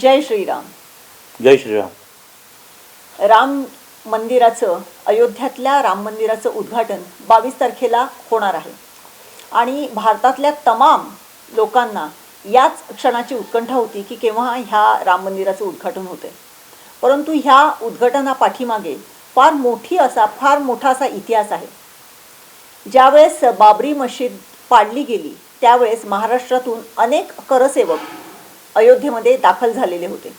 जय श्रीराम. जय श्रीराम. राम मंदिराचं अयोध्यातल्या राम मंदिराचं उद्घाटन बावीस तारखेला होणार आहे. आणि भारतातल्या तमाम लोकांना याच क्षणाची उत्कंठा होती की केव्हा ह्या राम मंदिराचं उद्घाटन होते परंतु ह्या उद्घाटनापाठीमागे फार मोठी असा फार मोठा असा इतिहास आहे. ज्यावेळेस बाबरी मशीद पाडली गेली त्यावेळेस महाराष्ट्रातून अनेक करसेवक अयोध्येमध्ये दाखल झालेले होते.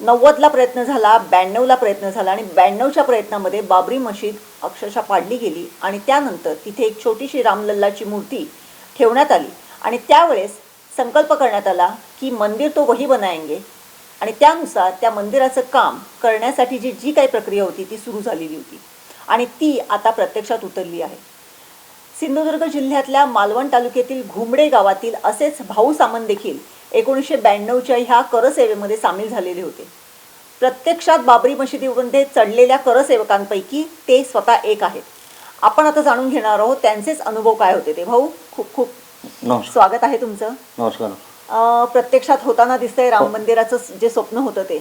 नव्वदला प्रयत्न झाला ब्याण्णवला प्रयत्न झाला आणि ब्याण्णवच्या प्रयत्नामध्ये बाबरी मशीद अक्षरशः पाडली गेली आणि त्यानंतर तिथे एक छोटीशी रामलल्लाची मूर्ती ठेवण्यात आली आणि त्यावेळेस संकल्प करण्यात आला की मंदिर तो वही बनायंगे आणि त्यानुसार त्या मंदिराचं काम करण्यासाठी जी जी काही प्रक्रिया होती ती सुरू झालेली होती आणि ती आता प्रत्यक्षात उतरली आहे. सिंधुदुर्ग जिल्ह्यातल्या मालवण तालुक्यातील घुमडे गावातील असेच भाऊ सामन देखील एकोणीसशे ब्याण्णवच्या ह्या करसेवेमध्ये सामील झालेले होते. प्रत्यक्षात बाबरी मशिदीमध्ये चढलेल्या करसेवकांपैकी ते स्वतः एक आहेत. आपण आता जाणून घेणार आहोत त्यांचेच अनुभव काय होते ते. भाऊ खूप खूप स्वागत आहे तुमचं. नमस्कार. प्रत्यक्षात होताना दिसतंय राम मंदिराचं जे स्वप्न होतं ते.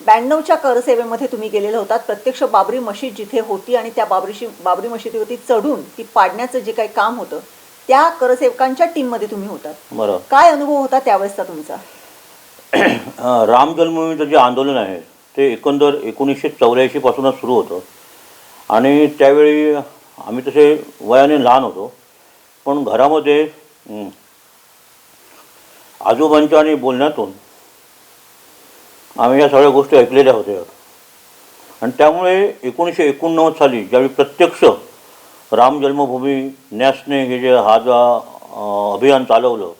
ब्याण्णवच्या करसेवेमध्ये तुम्ही गेलेले होतात. प्रत्यक्ष बाबरी मशीद जिथे होती आणि त्या बाबरीशी बाबरी मशिदीवरती चढून ती पाडण्याचं जे काही काम होतं त्या करसेवकांच्या टीममध्ये तुम्ही होतात. बरं काय अनुभव होता त्यावेळेसचा तुमचा? राम जन्मभूमीचं जे आंदोलन आहे ते एकंदर एकोणीसशे चौऱ्याऐंशीपासूनच सुरू होतं. आणि त्यावेळी आम्ही तसे वयाने लहान होतो. पण घरामध्ये आजोबांच्या आणि बोलण्यातून आम्ही या सगळ्या गोष्टी ऐकलेल्या होत्या. आणि त्यामुळे एकोणीसशे एकोणनव्वद साली ज्यावेळी प्रत्यक्ष राम जन्मभूमी न्यासने हे जे हा जो अभियान चालवलं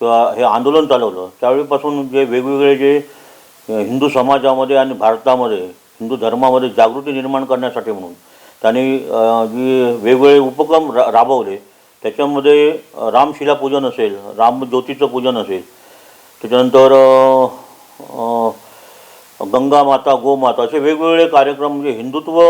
किंवा हे आंदोलन चालवलं त्यावेळीपासून जे वेगवेगळे जे हिंदू समाजामध्ये आणि भारतामध्ये हिंदू धर्मामध्ये जागृती निर्माण करण्यासाठी म्हणून त्यांनी जे जी वेगवेगळे उपक्रम रा राबवले त्याच्यामध्ये रामशिला पूजन असेल रामज्योतीचं पूजन असेल त्याच्यानंतर गंगा माता गोमाता असे वेगवेगळे कार्यक्रम म्हणजे हिंदुत्व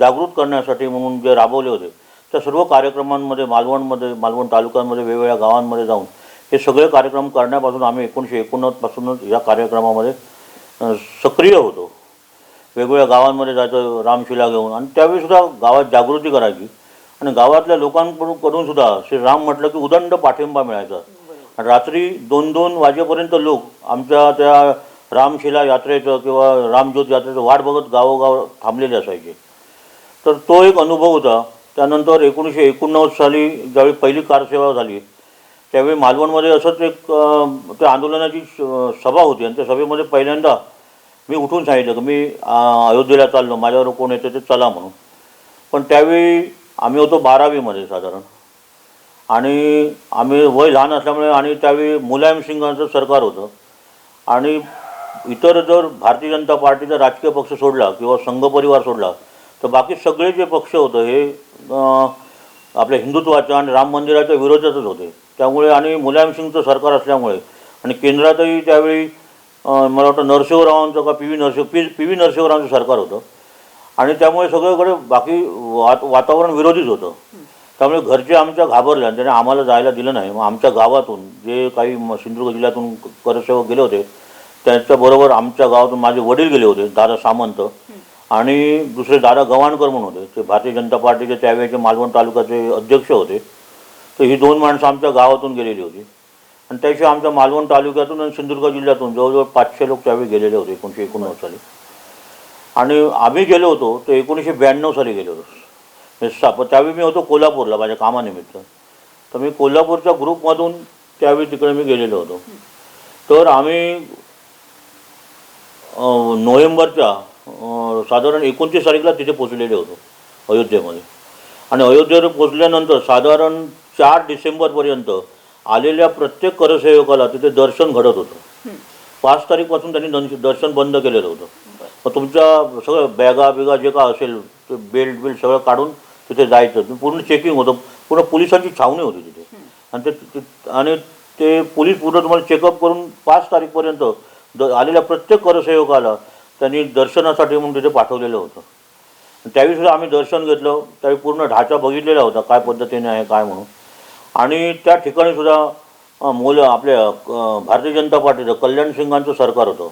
जागृत करण्यासाठी म्हणून जे राबवले होते त्या सर्व कार्यक्रमांमध्ये मालवणमध्ये मालवण तालुक्यांमध्ये वेगवेगळ्या गावांमध्ये जाऊन हे सगळे कार्यक्रम करण्यापासून आम्ही एकोणीसशे एकोणनव्वदपासूनच या कार्यक्रमामध्ये सक्रिय होतो. वेगवेगळ्या गावांमध्ये जायचं रामशिला घेऊन आणि त्यावेळीसुद्धा गावात जागृती करायची. आणि गावातल्या लोकांकडून करूनसुद्धा श्रीराम म्हटलं की उदंड पाठिंबा मिळायचा. आणि रात्री दोन दोन वाजेपर्यंत लोक आमच्या त्या रामशिला यात्रेचं किंवा रामज्योत यात्रेचं वाट बघत गावोगाव थांबलेले असायचे. तर तो एक अनुभव होता. त्यानंतर एकोणीसशे एकोणनव्वद साली ज्यावेळी पहिली कारसेवा झाली त्यावेळी मालवणमध्ये असंच एक त्या आंदोलनाची स- सभा होती आणि त्या सभेमध्ये पहिल्यांदा मी उठून सांगितलं की मी अयोध्येला चाललो. माझ्यावर कोण येतं ते चला म्हणून. पण त्यावेळी आम्ही होतो बारावीमध्ये साधारण. आणि आम्ही वय लहान असल्यामुळे आणि त्यावेळी मुलायम सिंगांचं सरकार होतं. आणि इतर जर भारतीय जनता पार्टीचा राजकीय पक्ष सोडला किंवा संघ परिवार सोडला तर बाकी सगळे जे पक्ष होतं हे आपल्या हिंदुत्वाच्या आणि राम मंदिराच्या विरोधातच होते. त्यामुळे आणि मुलायम सिंगचं सरकार असल्यामुळे आणि केंद्रातही त्यावेळी मला वाटतं नरसिंहरावांचं का P V Narasimha P P V नरसिंहरावांचं सरकार होतं. आणि त्यामुळे सगळीकडे बाकी वात वातावरण विरोधीच होतं. त्यामुळे घरचे आमच्या घाबरले आणि त्याने आम्हाला जायला दिलं नाही. मग आमच्या गावातून जे काही सिंधुदुर्ग जिल्ह्यातून करसेवक गेले होते त्यांच्याबरोबर आमच्या गावातून माझे वडील गेले होते दादा सामंत. आणि दुसरे दादा गवाणकर म्हणून होते. ते भारतीय जनता पार्टीचे त्यावेळेचे मालवण तालुक्याचे अध्यक्ष होते. तर ही दोन माणसं आमच्या गावातून गेलेली होती. आणि त्याशिवाय आमच्या मालवण तालुक्यातून आणि सिंधुदुर्ग जिल्ह्यातून जवळजवळ पाचशे लोक त्यावेळी गेलेले होते एकोणीसशे एकोणनव्वद साली. आणि आम्ही गेलो होतो ते एकोणीसशे ब्याण्णव साली गेलो होतो. सा त्यावेळी मी होतो कोल्हापूरला माझ्या कामानिमित्त. तर मी कोल्हापूरच्या ग्रुपमधून त्यावेळी तिकडे मी गेलेलो होतो. तर आम्ही नोव्हेंबरच्या साधारण एकोणतीस तारीखला तिथे पोचलेले होतो अयोध्येमध्ये. आणि अयोध्येवर पोचल्यानंतर साधारण चार डिसेंबरपर्यंत आलेल्या प्रत्येक करसेवकाला तिथे दर्शन घडत होतं. पाच तारीखपासून त्यांनी दर्श- दर्शन बंद केलेलं होतं. मग तुमच्या सगळं बॅगा बिगा जे काय असेल ते बेल्ट बिल्ट सगळं काढून तिथे जायचं. पूर्ण चेकिंग होतं. पूर्ण पोलिसांची छावणी होती तिथे. आणि ते ते- आणि ते पोलीस पूर्ण तुम्हाला चेकअप करून पाच तारीखपर्यंत द आलेल्या प्रत्येक करसेवकाला त्यांनी दर्शनासाठी म्हणून तिथे पाठवलेलं होतं. त्यावेळी सुद्धा आम्ही दर्शन घेतलं त्यावेळी पूर्ण ढाचा बघितलेला होता काय पद्धतीने आहे काय म्हणून. आणि त्या ठिकाणी सुद्धा मुलं आपल्या भारतीय जनता पार्टीचं कल्याण सिंगांचं सरकार होतं.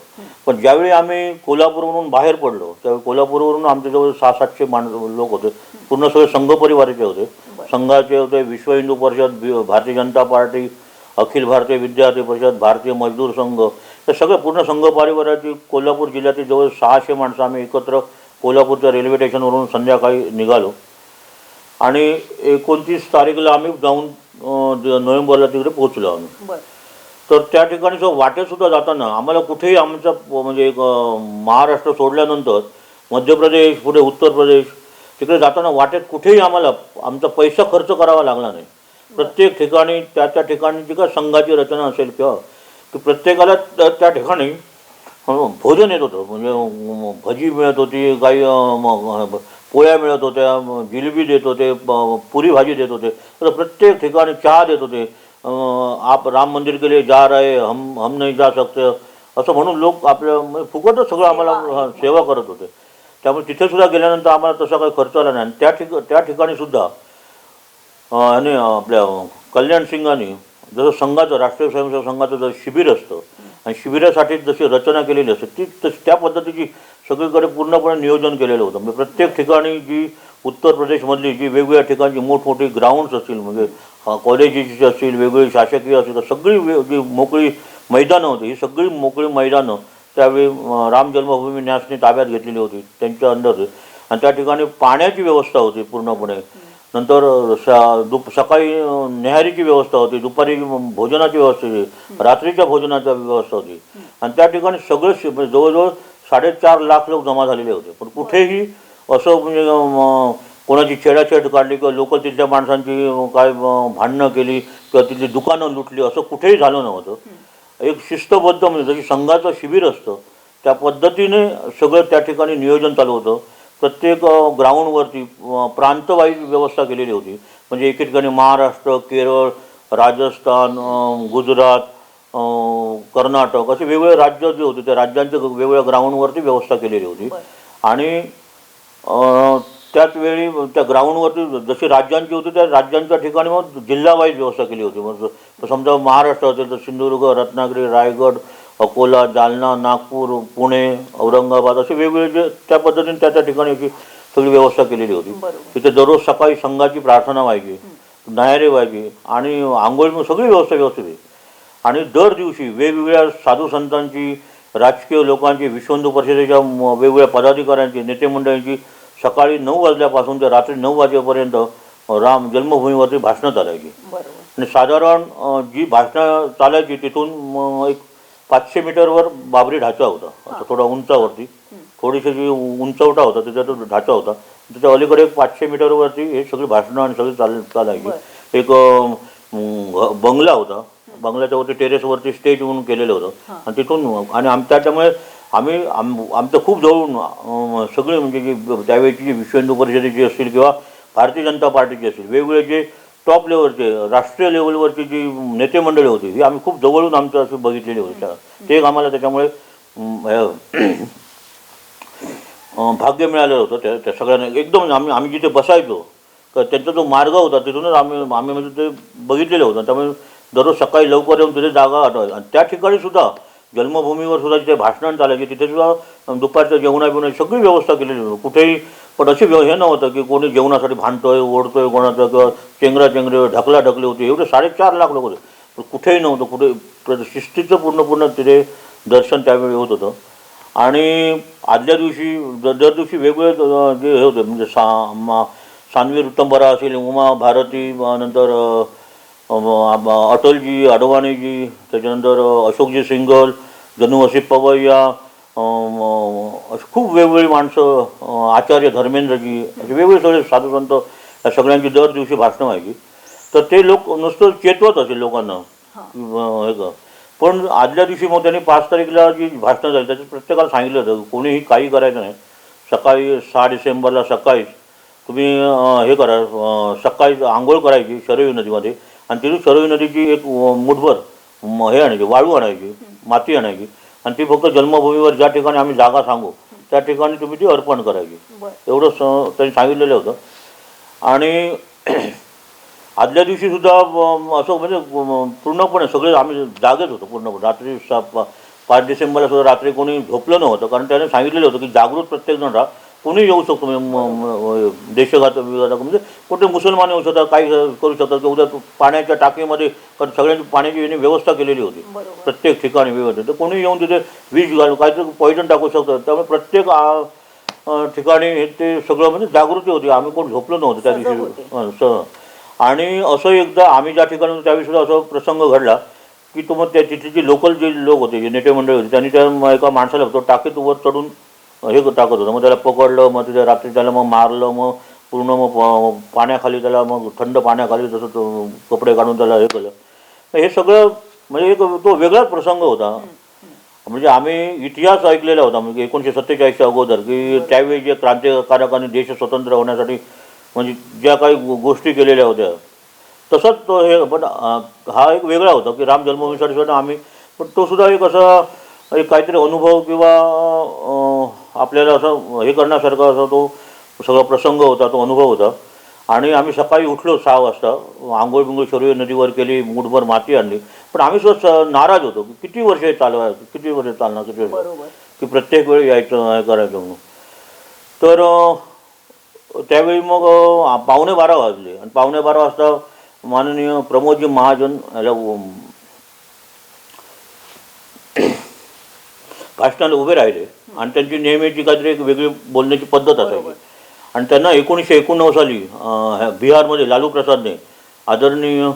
पण ज्यावेळी आम्ही कोल्हापूरवरून बाहेर पडलो त्यावेळी कोल्हापूरवरून आमच्याजवळ सहा सातशे माणसं लोक होते. पूर्ण सगळे संघ परिवाराचे होते. संघाचे होते विश्व हिंदू परिषद भारतीय जनता पार्टी अखिल भारतीय विद्यार्थी परिषद भारतीय मजदूर संघ हे सगळे पूर्ण संघ परिवाराची कोल्हापूर जिल्ह्यातील जवळ सहाशे माणसं आम्ही एकत्र कोल्हापूरच्या रेल्वे स्टेशनवरून संध्याकाळी निघालो. आणि एकोणतीस तारीखला आम्ही जाऊन नोव्हेंबरला तिकडे पोहोचलो आम्ही. तर त्या ठिकाणी जो वाटेसुद्धा जाताना आम्हाला कुठेही आमचा म्हणजे एक महाराष्ट्र सोडल्यानंतर मध्य प्रदेश पुढे उत्तर प्रदेश तिकडे जाताना वाटेत कुठेही आम्हाला आमचा पैसा खर्च करावा लागला नाही. प्रत्येक ठिकाणी त्या त्या ठिकाणी जी काय संघाची रचना असेल किंवा की प्रत्येकाला त्या त्या ठिकाणी अं, भोजन येत होतं. म्हणजे भजी मिळत होती काही पोळ्या मिळत होत्या जिलेबी देत होते पुरी भाजी देत होते. तर प्रत्येक ठिकाणी चहा देत होते. आप राम मंदिर के लिए जा रहे हम हम नाही जा सकते. असं म्हणून लोक आपल्या म्हणजे फुकटच सगळं आम्हाला हा, सेवा करत होते. त्यामुळे तिथे सुद्धा गेल्यानंतर आम्हाला तसा काही खर्च आला नाही. आणि त्या ठिक त्या ठिकाणी सुद्धा अं, आणि आपल्या कल्याण सिंगाने जसं संघाचं राष्ट्रीय स्वयंसेवक संघाचं जसं शिबिर असतं आणि शिबिरासाठी जशी रचना केलेली असते ती तशी त्या पद्धतीची सगळीकडे पूर्णपणे नियोजन केलेलं होतं. म्हणजे प्रत्येक ठिकाणी जी उत्तर प्रदेशमधली जी वेगवेगळ्या ठिकाणची मोठमोठी ग्राउंड्स असतील म्हणजे कॉलेजेसची असतील वेगवेगळी शासकीय असतील तर सगळी वे जी मोकळी मैदानं होती ही सगळी मोकळी मैदानं त्यावेळी राम जन्मभूमी न्यासने ताब्यात घेतलेली होती त्यांच्या अंडर आणि त्या ठिकाणी पाण्याची व्यवस्था होती पूर्णपणे. नंतर स दुप सकाळी न्याहारीची व्यवस्था होती दुपारी भोजनाची व्यवस्था होती रात्रीच्या भोजनाची व्यवस्था होती. आणि त्या ठिकाणी सगळं शि- म्हणजे जवळजवळ साडेचार लाख लोक जमा झालेले होते. पण कुठेही असं म्हणजे कोणाची छेडाछेड काढली किंवा लोक तिथल्या माणसांची काय भांडणं केली किंवा तिथली दुकानं लुटली असं कुठेही झालं नव्हतं. एक शिस्तबद्ध म्हणजे जशी संघाचं शिबिर असतं त्या पद्धतीने सगळं त्या ठिकाणी नियोजन चालू होतं. प्रत्येक ग्राउंडवरती प्रांतवाईज व्यवस्था केलेली होती. म्हणजे एके ठिकाणी महाराष्ट्र केरळ राजस्थान गुजरात कर्नाटक असे वेगवेगळे राज्य जे होते त्या राज्यांच्या वेगवेगळ्या ग्राउंडवरती व्यवस्था केलेली होती. आणि त्याच वेळी त्या ग्राउंडवरती जशी राज्यांची होती त्या राज्यांच्या ठिकाणी मग जिल्हावाईज व्यवस्था केली होती. मग समजा महाराष्ट्र असेल तर सिंधुदुर्ग रत्नागिरी रायगड अकोला जालना नागपूर पुणे औरंगाबाद असे वेगवेगळे जे त्या पद्धतीने त्या त्या ठिकाणी अशी सगळी व्यवस्था केलेली होती. तिथे दररोज सकाळी संघाची प्रार्थना व्हायची न्यायालय व्हायची आणि आंघोळ सगळी व्यवस्था व्यवस्थित आहे आणि दर दिवशी वेगवेगळ्या साधू संतांची राजकीय लोकांची विश्व हिंदू परिषदेच्या वेगवेगळ्या पदाधिकाऱ्यांची नेते मंडळींची सकाळी नऊ वाजल्यापासून ते रात्री नऊ वाजेपर्यंत राम जन्मभूमीवरती भाषणं चालायची. आणि साधारण जी भाषणं चालायची तिथून एक पाचशे मीटरवर बाबरी ढाचा होता. असं थोडा उंचावरती थोडीशी जी उंचवटा होता त्याच्यात ढाचा होता. त्याच्या अलीकडे एक पाचशे मीटरवरती हे सगळी भाषणं आणि सगळी चाल चालायची. एक बंगला होता. बंगल्याच्या वरती टेरेसवरती स्टेज म्हणून केलेलं होतं. आणि तिथून आणि आम त्याच्यामुळे आम्ही आम आमचं खूप जवळून सगळे म्हणजे जी त्यावेळेची जी विश्व हिंदू परिषदेची असतील किंवा भारतीय जनता पार्टीची असतील वेगवेगळे जे टॉप लेवलचे राष्ट्रीय लेवलवरची जी नेते मंडळी होती ही आम्ही खूप जवळून आमचं अशी बघितलेली होती. ते एक आम्हाला त्याच्यामुळे भाग्य मिळालेलं होतं त्या त्या सगळ्यांना. एकदम आम्ही आम्ही जिथे बसायचो तर त्यांचा जो मार्ग होता तिथूनच आम्ही आम्ही म्हणजे ते बघितलेलं होतं. त्यामुळे दररोज सकाळी लवकर येऊन तिथे जागा आठवायची. आणि त्या ठिकाणी सुद्धा जन्मभूमीवर सुद्धा जिथे भाषणं चालायची तिथे सुद्धा दुपारच्या जेवणा बिवणाची सगळी व्यवस्था केलेली होती. कुठेही पण अशी हे नव्हतं की कोणी जेवणासाठी भांडतोय ओढतोय कोणाचं किंवा चेंगरा चेंगरे ढकला ढकली होती. एवढे साडेचार लाख लोक होते. पण कुठेही नव्हतं. कुठे प्र- शिस्तीचं पूर्ण पूर्ण तिथे दर्शन त्यावेळी होत होतं. आणि आदल्या दिवशी दर दर दिवशी वेगवेगळे जे हे होते. म्हणजे सा मा सानवी ऋतंबरा असेल उमा भारती नंतर अटलजी अडवाणीजी त्याच्यानंतर अशोकजी सिंगल जनुवसी पवैया खूप वेगवेगळी माणसं आचार्य धर्मेंद्रजी असे वेगवेगळे सगळे साधू संत या सगळ्यांची दर दिवशी भाषणं व्हायची. तर ते लोक नुसतं चेतवत असेल लोकांना. हे. पण आदल्या दिवशी मग त्यांनी पाच तारीखला जी भाषणं झाली त्याच्यात प्रत्येकाला सांगितलं होतं कोणीही काही करायचं नाही. सकाळी सहा डिसेंबरला सकाळीच तुम्ही हे करा सकाळी आंघोळ करायची शरयू नदीमध्ये. आणि तिथून शरयू नदीची एक मुठभर हे आणायची वाळू आणायची माती आणायची. आणि ती फक्त जन्मभूमीवर ज्या ठिकाणी आम्ही जागा सांगू त्या ठिकाणी तुम्ही ती अर्पण करायची एवढं स त्यांनी सांगितलेलं होतं. आणि आदल्या दिवशी सुद्धा अं, असं म्हणजे पूर्णपणे सगळे आम्ही जागेच होतो पूर्णपणे. रात्री सा- पाच डिसेंबरला सुद्धा रात्री कोणी झोपलं नव्हतं कारण त्याने सांगितलेलं होतं की जागृत प्रत्येकजण राहा. कोणी येऊ शकतो. म्हणजे देशघात विघात म्हणजे कुठे मुसलमान येऊ शकतात काही करू शकतात. की उद्या पाण्याच्या टाकीमध्ये कारण सगळ्यांची पाण्याची यांनी व्यवस्था केलेली होती. प्रत्येक ठिकाणी वेगळं तर कोणी येऊन तिथे विष घालून काहीतरी पॉईजन टाकू शकतं त्यामुळे प्रत्येक ठिकाणी हे ते सगळं म्हणजे जागृती होती. आम्ही कोण झोपलो नव्हतं त्या दिवशी. स. आणि असं एकदा आम्ही ज्या ठिकाणी त्यावेळी सुद्धा असं प्रसंग घडला की तो मग त्या तिथली जी लोकल जे लोक होते जे नेते मंडळी होते त्यांनी त्या एका माणसाला तो टाकीत वर चढून हे टाकत होतं. मग त्याला पकडलं मग तिथे रात्री त्याला मग मारलं मग पूर्ण मग प- पाण्याखाली त्याला मग थंड पाण्याखाली तसं तो कपडे काढून त्याला हे केलं. हे सगळं म्हणजे एक तो वेगळाच प्रसंग होता. म्हणजे आम्ही इतिहास ऐकलेला होता. म्हणजे एकोणीशे सत्तेचाळीसच्या अगोदर की त्यावेळी जे क्रांतिकारकांनी देश स्वतंत्र होण्यासाठी म्हणजे ज्या काही गोष्टी केलेल्या होत्या. तसंच तो हे पण हा एक वेगळा होता की राम जन्मभूमीसाठी सुद्धा आम्ही पण तो सुद्धा एक असा एक काहीतरी अनुभव किंवा आपल्याला असं हे करण्यासारखा असा तो सगळा प्रसंग होता तो अनुभव होता. आणि आम्ही सकाळी उठलो सहा वाजता आंघोळ बिंघोळ शरीर नदीवर केली मुठभर माती आणली. पण आम्ही सुद्धा स- नाराज होतो. की किती वर्ष चालवायचं किती वर्ष चालणार? किती वर्ष की प्रत्येक वेळी यायचं हे करायचं म्हणून. तर त्यावेळी मग पावणे बारा वाजले. आणि पावणे बारा वाजता माननीय प्रमोदजी महाजन याला भाषणाला उभे राहिले. आणि त्यांची नेहमीची काहीतरी एक वेगळी बोलण्याची पद्धत असायची. आणि त्यांना एकोणीसशे एकोणनव्वद साली बिहारमध्ये लालू प्रसादने आदरणीय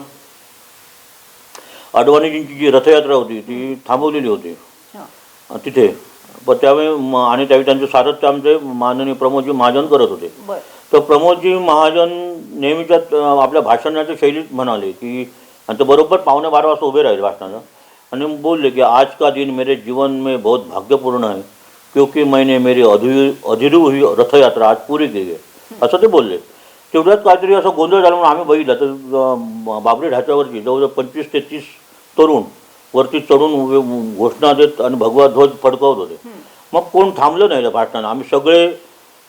अडवाणीजींची जी रथयात्रा होती ती थांबवलेली होती. तिथे. पण त्यावेळी आणि त्यावेळी त्यांचे सारथ्य आमचे माननीय प्रमोदजी महाजन करत होते. तर प्रमोदजी महाजन नेहमीच्या आपल्या भाषणाच्या शैलीत म्हणाले की आणि ते बरोबर पावणे बारा वाजता उभे राहिले भाषणाला. आणि बोलले की आज का दिन मेरे जीवन में बहुत भाग्यपूर्ण है. क्योंकि मैंने मेरी अधूरी अधूरी हुई रथयात्रा आज पूरी केली आहे असं ते बोलले तेवढ्यात काहीतरी असं गोंधळ झाला म्हणून आम्ही बघितलं तर बाबरी ढाच्यावरची जवळजवळ पंचवीस ते तीस तरुण वरती चढून घोषणा देत आणि भगवा ध्वज फडकवत होते. मग कोण थांबलं नाही त्या भाषणाला आम्ही सगळे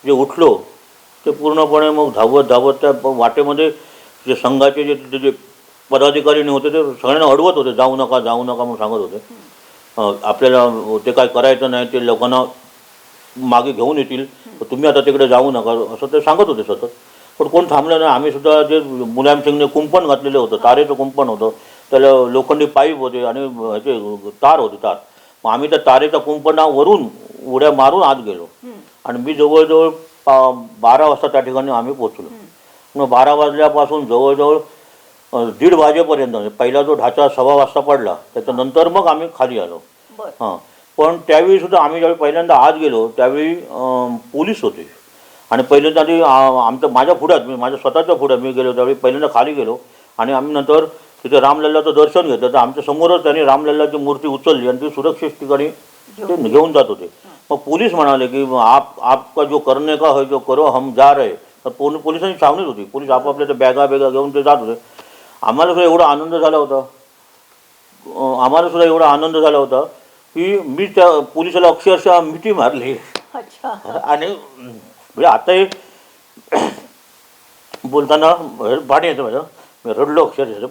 जे उठलो ते पूर्णपणे मग धावत धावत त्या वाटेमध्ये जे संघाचे जे तिथे जे पदाधिकारी होते ते सगळ्यांना अडवत होते. जाऊ नका जाऊ नका म्हणून सांगत होते. आपल्याला ते काय करायचं नाही ते लोकांना मागे घेऊन येतील. तुम्ही आता तिकडे जाऊ नका. असं ते सांगत होते सतत. पण कोण थांबलं नाही. आम्ही सुद्धा जे मुलायम सिंगने कुंपण घातलेलं होतं तारेचं कुंपण होतं. त्याला लोखंडी पाईप होते आणि ह्याचे तार होते तार. मग आम्ही त्या तारेच्या कुंपणावरून उड्या मारून आत गेलो. आणि मी जवळजवळ बारा वाजता त्या ठिकाणी आम्ही पोचलो मग बारा वाजल्यापासून जवळजवळ दीड वाजेपर्यंत म्हणजे पहिला जो ढाचा सव्वा वाजता पडला त्याच्यानंतर मग आम्ही खाली आलो. हां. पण त्यावेळी सुद्धा आम्ही ज्यावेळी पहिल्यांदा आत गेलो त्यावेळी पोलीस होते. आणि पहिल्यांदा आधी आमच्या माझ्या पुढ्यात मी माझ्या स्वतःच्या पुढ्यात मी गेलो त्यावेळी पहिल्यांदा खाली गेलो. आणि आम्ही नंतर तिथे रामलल्लाचं दर्शन घेतलं. तर आमच्या समोरच त्यांनी रामलल्लाची मूर्ती उचलली आणि ती सुरक्षित ठिकाणी ते घेऊन. जात होते. मग पोलीस म्हणाले की आप आपका जो करने का है जो करो हम जा रहे तर पोलीस पोलिसांची छावणीच होती. पोलीस आपापल्या त्या बॅगा बेगा घेऊन ते जात होते. आम्हाला सुद्धा एवढा आनंद झाला होता. आम्हाला सुद्धा एवढा आनंद झाला होता की मी त्या पोलिसाला अक्षरशः मिठी मारली. अच्छा. आणि म्हणजे आता हे बोलताना पाणी येतं माझं. मी रडलो अक्षरशः.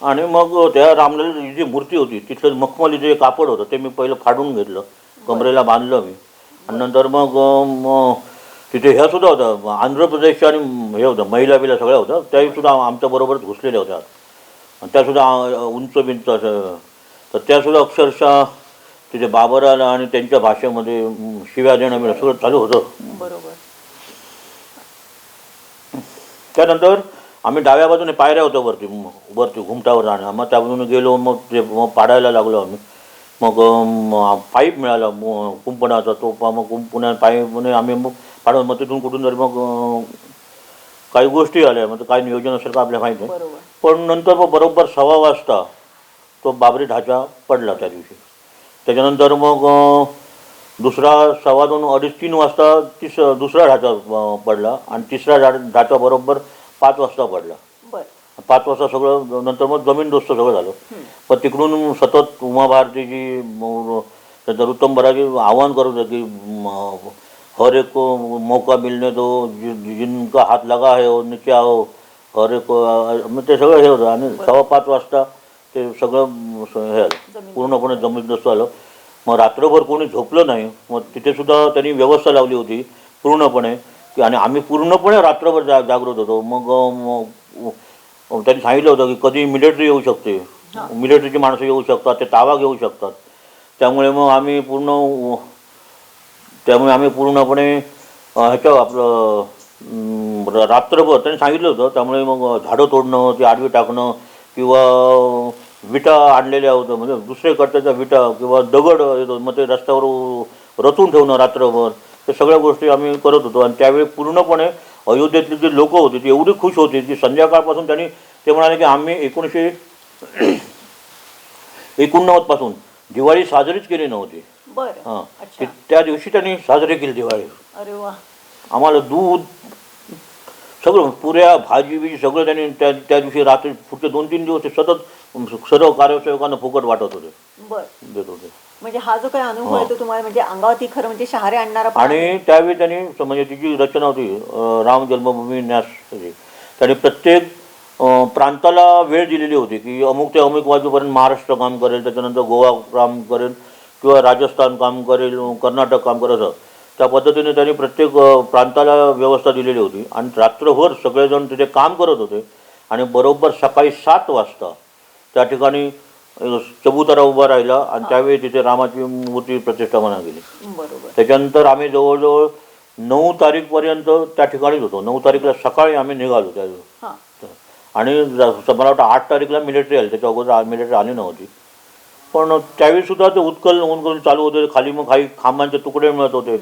आणि मग त्या रामलाल जी मूर्ती होती तिथलं मखमली जे कापड होतं ते मी पहिलं फाडून घेतलं. कमरेला बांधलं मी. आणि नंतर मग तिथे ह्या सुद्धा होत्या. आंध्र प्रदेशच्या आणि हे होतं महिला बिला सगळ्या होत्या. त्याही सुद्धा आमच्याबरोबरच घुसलेल्या होत्या. आणि त्यासुद्धा उंच बिंच असं. तर त्यासुद्धा अक्षरशः तिथे बाबराला आणि त्यांच्या भाषेमध्ये शिव्या देणं बिणं सगळं चालू होतं. बरोबर. त्यानंतर आम्ही डाव्या बाजूने पायऱ्या होत्या वरती म- वरती घुमटावर जाण्या मग त्या बाजूने गेलो मग ते मग पाडायला लागलो आम्ही. मग पाईप मिळाला म- कुंपणाचा तो मग कुंपणा पाईपने आम्ही मग पाडून मग तिथून कुठून तरी मग अं, काही गोष्टी आल्या मग ते काय नियोजन असेल का आपल्याला माहिती? नाही बरोबर. पण नंतर मग बरोबर सव्वा वाजता तो बाबरी ढाचा पडला त्या दिवशी. त्याच्यानंतर मग अं, दुसरा सव्वा दोन अडीच तीन वाजता तिस दुसरा ढाचा अं, पडला आणि तिसरा ढा ढाचा बरोबर पाच वाजता पडला. बर. पाच वाजता सगळं नंतर मग जमीनदोस्त सगळं झालं. पण तिकडून सतत उमा भारतीजी म- त्यांचं ऋतंबराजी आव्हान करत होते की म- हर एक को मौका मिलने दो जि- जिनका हात लगा है वो नीचे आओ अरे प- मग ते सगळं हे होतं. आणि सव्वा पाच वाजता ते सगळं हे आलं. पूर्णपणे जमीन आलं. मग रात्रभर कोणी झोपलं नाही. मग तिथे सुद्धा त्यांनी व्यवस्था लावली होती पूर्णपणे. की आणि आम्ही पूर्णपणे रात्रभर जा जागृत होतो. मग त्यांनी सांगितलं होतं की कधी मिलिटरी येऊ शकते. मिलिटरीची माणसं येऊ शकतात. ते ताबा घेऊ शकतात. त्यामुळे मग आम्ही पूर्ण त्यामुळे आम्ही पूर्णपणे ह्याच्या आपलं रात्रभर त्यांनी सांगितलं होतं. त्यामुळे मग झाडं तोडणं ती आडवी टाकणं किंवा विटा आणलेल्या होत्या म्हणजे दुसऱ्याकडच्या विटा किंवा दगड येतो मग ते रस्त्यावर रचून ठेवणं रात्रभर. ते सगळ्या गोष्टी आम्ही करत होतो. आणि त्यावेळी पूर्णपणे अयोध्येतली जी लोकं होती ती एवढी खुश होती की संध्याकाळपासून त्यांनी ते म्हणाले की आम्ही एकोणीसशे एकोणनव्वदपासून दिवाळी साजरीच केली नव्हती. बरं. हां. अच्छा. ते- त्या दिवशी त्यांनी साजरी केली दिवाळी. अरे वा. आम्हाला दूध सगळं पुऱ्या भाजी बिजी सगळं त्यांनी त्या त्या दिवशी रात्री पुढचे दोन तीन दिवस ते सतत सर्व कार्यसेवकांना फुकट वाटत होते. बर. देत होते. म्हणजे हा जो काही अनुभव हा. आहे तो तुम्हाला म्हणजे अंगावरती खरं म्हणजे शहारे आणणारा पण. आणि त्यावेळी त्यांनी स- म्हणजे ती जी रचना होती अं, राम जन्मभूमी न्यास ह्याची, त्यांनी प्रत्येक अं, प्रांताला वेळ दिलेली होती की अमुक ते अमुक वाजूपर्यंत महाराष्ट्र काम करेल त्याच्यानंतर गोवा काम करेल किंवा राजस्थान काम करेल कर्नाटक काम करेल असं. त्या पद्धतीने त्यांनी प्रत्येक प्रांताला व्यवस्था दिलेली होती. आणि रात्रभर सगळेजण तिथे काम करत होते. आणि बरोबर सकाळी सात वाजता त्या ठिकाणी चबुतारा उभा राहिला आणि त्यावेळी तिथे रामाची मूर्ती प्रतिष्ठापना केली बरोबर. त्याच्यानंतर आम्ही जवळजवळ नऊ तारीखपर्यंत त्या ठिकाणीच होतो. नऊ तारीखला सकाळी आम्ही निघालो हां. आणि मला वाटतं आठ तारीखला मिलिटरी आली. त्याच्या अगोदर मिलिटरी आली नव्हती. पण त्यावेळीसुद्धा ते उत्कल उत्कल चालू होते. खाली मग काही खांबांचे तुकडे मिळत होते.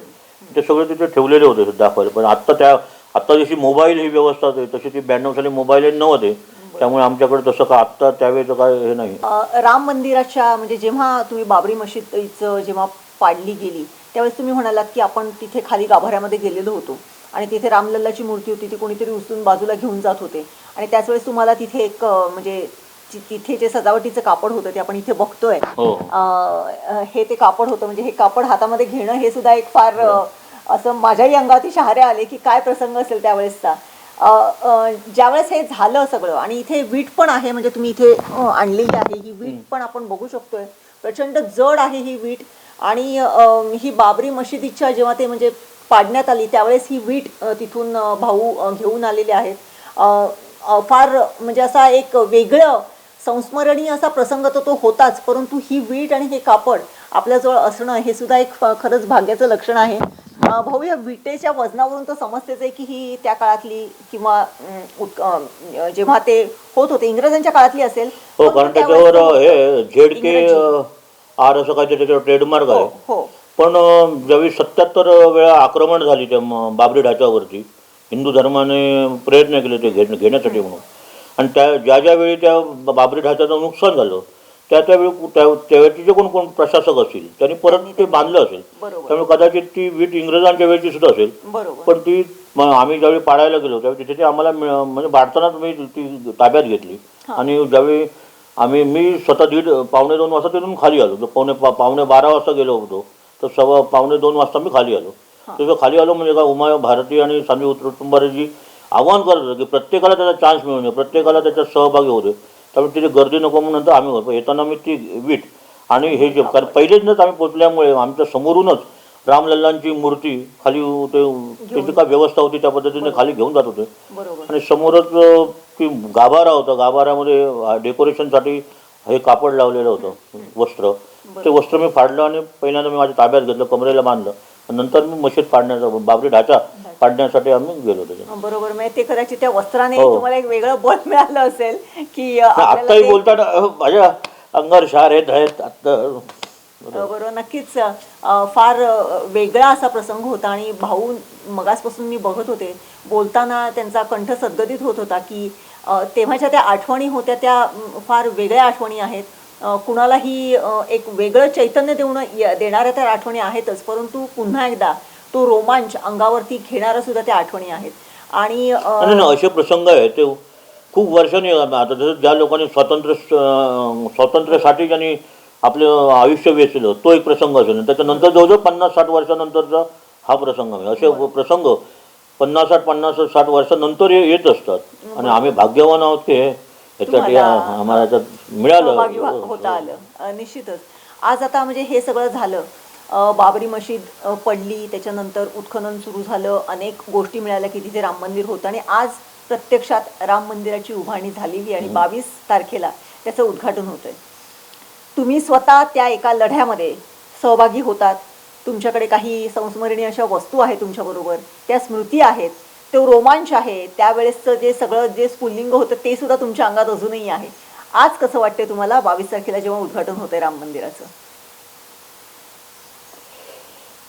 ते सगळे तिथे ठेवलेले होते दाखवायला पण आत्ता त्या आत्ता जशी मोबाईल ही व्यवस्था होते तशी ती ब्याण्णव साली मोबाईल नव्हते. त्यामुळे आमच्याकडे तसं का आत्ता त्यावेळेचं काय हे नाही. राम मंदिराच्या म्हणजे जेव्हा तुम्ही बाबरी मशीदचं जेव्हा पाडली गेली त्यावेळेस तुम्ही म्हणालात की आपण तिथे खाली गाभाऱ्यामध्ये गेलेलो होतो. आणि तिथे रामलल्लाची मूर्ती होती ती कोणीतरी उचलून बाजूला घेऊन जात होते. आणि त्याच वेळेस तुम्हाला तिथे एक म्हणजे तिथे जे सजावटीचं कापड होतं ते आपण इथे बघतोय. हो. अ, हे ते कापड होतं म्हणजे हे कापड हातामध्ये घेणं हे सुद्धा एक फार अ, असं माझ्याही अंगावरती शहारे आले की काय प्रसंग असेल त्यावेळेसचा. अ, अ, ज्यावेळेस हे झालं सगळं आणि इथे वीट पण आहे म्हणजे तुम्ही इथे अ, आणलेली आहे ही वीट पण आपण बघू शकतोय. प्रचंड जड आहे ही वीट आणि अ, ही बाबरी मशिदीच्या जेव्हा ते म्हणजे पाडण्यात आली त्यावेळेस ही वीट अ, तिथून अ, भाऊ अ, घेऊन आलेले आहेत. अ, अ, फार म्हणजे असा एक वेगळं संस्मरणीय असा प्रसंग तर तो होताच परंतु ही वीट आणि हे कापड आपल्याजवळ असणं हे सुद्धा एक खरंच भाग्याचं लक्षण आहे. भाऊ या विटेच्या वजनावरून तर समजतेच आहे की ही त्या काळातली किंवा जेव्हा ते होत होते इंग्रजांच्या काळातली असेल हो कारण त्याच्यावर हे झेड के इंग्रजी. आर असं त्याच्यावर ट्रेडमार्क आहे. हो. हो पण ज्यावेळी सत्याहत्तर वेळा आक्रमण झाली त्या बाबरी ढाच्यावरती हिंदू धर्माने प्रयत्न केले ते घेण्यासाठी म्हणून. आणि त्या ज्या ज्या वेळी त्या बाबरी ढाच्याचं नुकसान झालं त्या त्यावेळी कु- त्या त्यावेळचे जे कोण कोण प्रशासक असतील त्यांनी परत ते बांधलं असेल. त्यामुळे कदाचित ती वीट इंग्रजांच्या वेळची सुद्धा असेल. पण ती आम्ही ज्यावेळी पाडायला गेलो त्यावेळी तिथे ती आम्हाला म्हणजे भारतानाच मी ती ताब्यात घेतली. आणि ज्यावेळी आम्ही मी स्वतः दीड पावणे दोन वाजता तिथून खाली आलो. पावणे पा- पावणे बारा वाजता गेलो होतो तर सव्वा पावणे दोन वाजता मी खाली आलो. तिथं खाली आलो म्हणजे काय उमा भारती आणि स्वामी कुटुंबारेजी आव्हान करत होते की प्रत्येकाला त्याचा चान्स मिळू नये प्रत्येकाला त्याच्यात सहभागी होते त्यामुळे तिथे गर्दी नको म्हणून नंतर आम्ही होतो. येताना मी ती वीट आणि हे जे कारण पहिलेच आम्ही पोचल्यामुळे आमच्या समोरूनच रामलल्लांची मूर्ती खाली ते त्याची काय व्यवस्था होती त्या पद्धतीने खाली घेऊन जात होते. आणि समोरच की गाभारा होता. गाभाऱ्यामध्ये डेकोरेशनसाठी हे कापड लावलेलं होतं वस्त्र. ते वस्त्र मी फाडलं आणि पहिल्यांदा मी माझ्या ताब्यात घेतलं कमरेला बांधलं. नंतर मी मशीद पाडण्याचा बाबरी ढाचा पाडण्यासाठी आम्ही गेलो त्याच्यात बरोबर. म्हणजे ते कदाचित त्या वस्त्राने हो. तुम्हाला एक वेगळं बळ मिळालं असेल की आपल्याला आत्ताही ते- बोलताना माझ्या अंगावर शार येत आहेत आत्ता बरोबर. नक्कीच अ, फार अ, वेगळा असा प्रसंग होता आणि भाऊ मगासपासून मी बघत होते. बोलताना त्यांचा कंठ सद्गदित होत होता की अ, तेव्हाच्या त्या आठवणी होत्या त्या म, फार वेगळ्या आठवणी आहेत. कुणालाही एक वेगळं चैतन्य देऊन देणाऱ्या त्या आठवणी आहेतच. परंतु पुन्हा एकदा तो रोमांच अंगावरती घेणाऱ्या सुद्धा त्या आठवणी आहेत. आणि असे प्रसंग आहेत. ते खूप वर्षांनी आता जसं ज्या लोकांनी स्वातंत्र्य स्वातंत्र्यासाठी ज्यांनी आपलं आयुष्य वेचलं तो एक प्रसंग असेल. त्याच्यानंतर जवळजवळ पन्नास साठ वर्षानंतरचा हा प्रसंग आहे. असे प्रसंग पन्नास साठ पन्नास साठ वर्षानंतर येत असतात. आणि आम्ही भाग्यवान आहोत की याच्यासाठी तुम्हाला- आम्हाला याच्यात सहभागी व्हा- मिळालं होता आलं. अ, निश्चितच. आज आता म्हणजे हे सगळं झालं. अ, बाबरी मशीद अ, पडली. त्याच्यानंतर उत्खनन सुरू झालं. अनेक गोष्टी मिळाल्या की तिथे राम मंदिर होतं. आणि आज प्रत्यक्षात राम मंदिराची उभारणी झालेली आणि बावीस तारखेला त्याचं उद्घाटन होतंय. तुम्ही स्वतः त्या एका लढ्यामध्ये सहभागी होतात. तुमच्याकडे काही संस्मरणीय अशा वस्तू आहेत तुमच्याबरोबर त्या स्मृती आहेत. तो रोमांच आहे त्यावेळेसचं जे सगळं जे स्फुल्लिंग होतं ते सुद्धा तुमच्या अंगात अजूनही आहे. आज कसं वाटते तुम्हाला? बावीस तारखेला जेव्हा उद्घाटन होतंय राम मंदिराचं.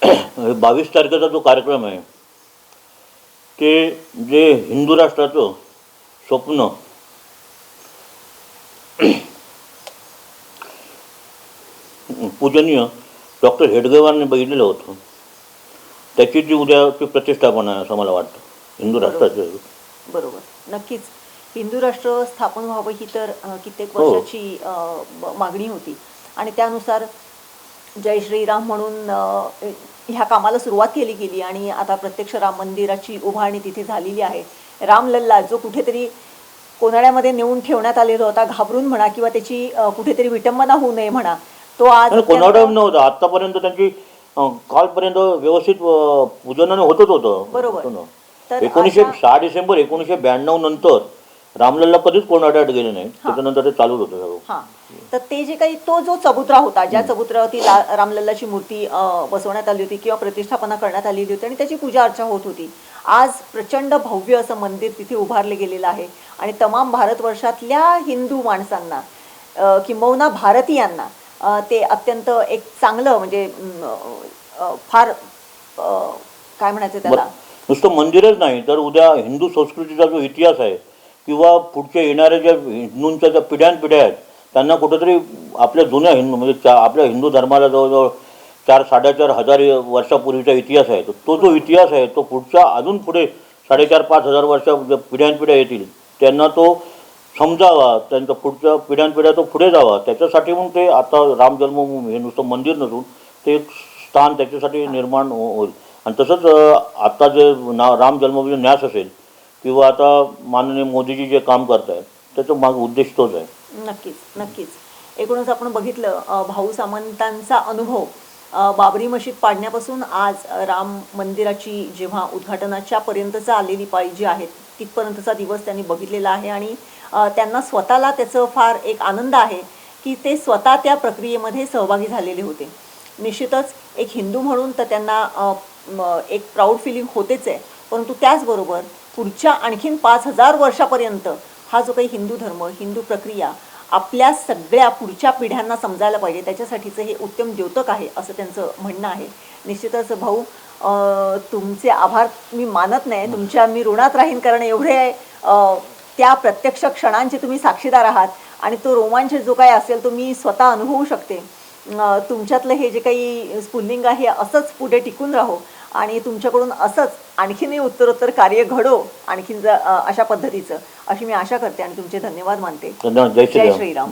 बावीस तारखेचा जो कार्यक्रम आहे ते जे हिंदू राष्ट्राचं स्वप्न पूजनीय डॉक्टर हेडगेवारने बघितलेलं होतं. त्याची जी उद्याची प्रतिष्ठापना आहे असं मला वाटतं. हिंदू. राष्ट्राचं बरोबर. नक्कीच. हिंदू राष्ट्र स्थापन व्हावं ही तर कित्येक हो. वर्षाची मागणी होती. आणि त्यानुसार जय श्रीराम म्हणून ह्या कामाला सुरुवात केली गेली आणि आता प्रत्यक्ष राम मंदिराची उभारणी तिथे झालेली आहे. रामलल्ला जो कुठेतरी कोनाड्यामध्ये नेऊन ठेवण्यात आलेला होता घाबरून म्हणा किंवा त्याची कुठेतरी विटंबना होऊ नये म्हणा तो आज अत्यंत- नव्हतं. आतापर्यंत त्यांची कालपर्यंत व्यवस्थित अं, पूजनाने होतच होतं. बरोबर. तर एकोणीसशे सहा डिसेंबर एकोणीसशे ब्याण्णव नंतर रामलल्ला कधीच कोणाड्यात गेले नाही. त्याच्यानंतर ते चालूच होतं सगळं हां. तर ते जे काही तो जो चबुतरा होता ज्या चबुतरावरती ला रामलल्लाची मूर्ती अ, बसवण्यात आली होती किंवा प्रतिष्ठापना करण्यात आलेली होती आणि त्याची पूजा अर्चा होत होती आज प्रचंड भव्य असं मंदिर तिथे उभारले गेलेलं आहे. आणि तमाम भारतवर्षातल्या हिंदू माणसांना अ, किंबहुना भारतीयांना अ, ते अत्यंत एक चांगलं म्हणजे अ, फार अ, काय म्हणायचं त्याला. नुसतं मंदिरच नाही तर उद्या हिंदू संस्कृतीचा जो इतिहास आहे किंवा पुढच्या येणाऱ्या ज्या हिंदूंच्या ज्या पिढ्यानपिढ्या आहेत त्यांना कुठेतरी आपल्या जुन्या हिंदू म्हणजे चा आपल्या हिंदू धर्माला जवळजवळ चार साडेचार हजार वर्षापूर्वीचा इतिहास आहे. तर तो जो इतिहास आहे तो पुढच्या अजून पुढे साडेचार पाच हजार वर्षा ज्या पिढ्यानपिढ्या येतील त्यांना तो समजावा त्यांचा पुढच्या पिढ्यानपिढ्या तो पुढे जावा. त्याच्यासाठी म्हणून ते आता राम जन्मभूमी हे नुसतं मंदिर नसून ते एक स्थान त्याच्यासाठी निर्माण हो- होईल. आणि तसंच आत्ता जे ना राम जन्मभूमी न्यास असेल किंवा आता माननीय मोदीजी जे काम करत आहेत त्याचा माग उद्देश तोच आहे. नक्कीच नक्कीच. एकूणच आपण बघितलं भाऊ सामंतांचा अनुभव बाबरी मशीद पाडण्यापासून आज राम मंदिराची जेव्हा उद्घाटनाच्या पर्यंतचा आलेली पाळी जी आहे तिथपर्यंतचा दिवस त्यांनी बघितलेला आहे आणि त्यांना स्वतःला त्याचं फार एक आनंद आहे की ते स्वतः त्या प्रक्रियेमध्ये सहभागी झालेले होते. निश्चितच एक हिंदू म्हणून तर त्यांना एक प्राऊड फिलिंग होतेच आहे. परंतु त्याचबरोबर पुढच्या आणखीन पाच हजार वर्षापर्यंत हा जो काही हिंदू धर्म हिंदू प्रक्रिया आपल्या सगळ्या पुढच्या पिढ्यांना समजायला पाहिजे त्याच्यासाठीचं हे उत्तम द्योतक आहे असं त्यांचं म्हणणं आहे. निश्चितच भाऊ तुमचे आभार मी मानत नाही तुमच्या मी ऋणात राहीन कारण एवढे त्या प्रत्यक्ष क्षणांचे तुम्ही साक्षीदार आहात आणि तो रोमांच जो काही असेल तो मी स्वतः अनुभवू शकते. तुमच्यातलं हे जे काही स्फुल्लिंग आहे असंच पुढे टिकून राहो. आणि तुमच्याकडून असंच आणखीनही उत्तरोत्तर कार्य घडो आणखीन अशा पद्धतीचं. अशी मी आशा करते आणि तुमचे धन्यवाद मानते. जय श्रीराम.